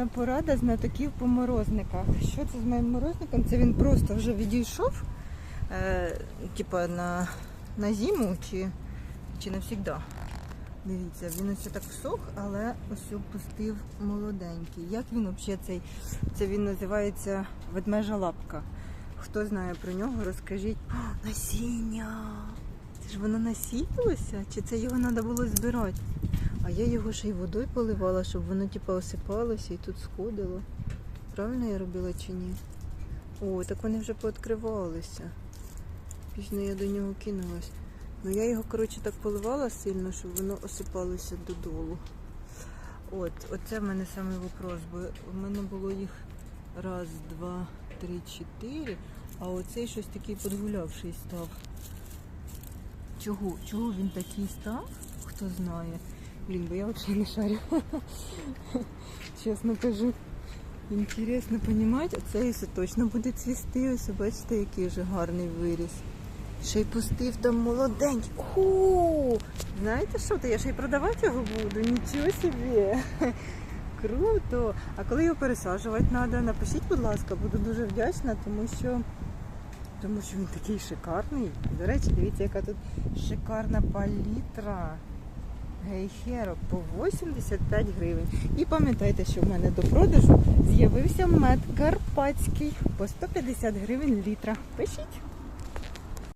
одна порада знатоків по морозниках. Що це з моїм морозником? Це він просто вже відійшов, е, типа на, на зиму чи, чи навсігда. Дивіться, він ось так всох, але ось пустив молоденький. Як він взагалі цей? Це він називається ведмежа лапка. Хто знає про нього, розкажіть. О, насіння! Це ж воно насіялося? Чи це його треба було збирати? А я його ще й водою поливала, щоб воно типу осипалося і тут сходило. Правильно я робила чи ні? О, так вони вже пооткривалися. Пізно я до нього кинулась. Ну я його, коротше, так поливала сильно, щоб воно осипалося додолу. От, оце в мене саме вопрос, бо в мене було їх раз, два, три, чотири, а оцей щось такий подгулявший став. Чого? Чого він такий став? Хто знає. Блін, бо я взагалі не шарю. Чесно кажу. Інтересно понімати, оцей ось точно буде цвісти. Ось бачите, який вже гарний виріс. Ще й пустив там молоденький. Ху! Знаєте що, то я ще й продавати його буду. Нічого собі. Круто! А коли його пересаджувати треба, напишіть, будь ласка, буду дуже вдячна, тому що тому що він такий шикарний. До речі, дивіться, яка тут шикарна палітра. Гейхерок по 85 гривень. І пам'ятайте, що в мене до продажу з'явився мед карпатський по 150 гривень літра. Пишіть.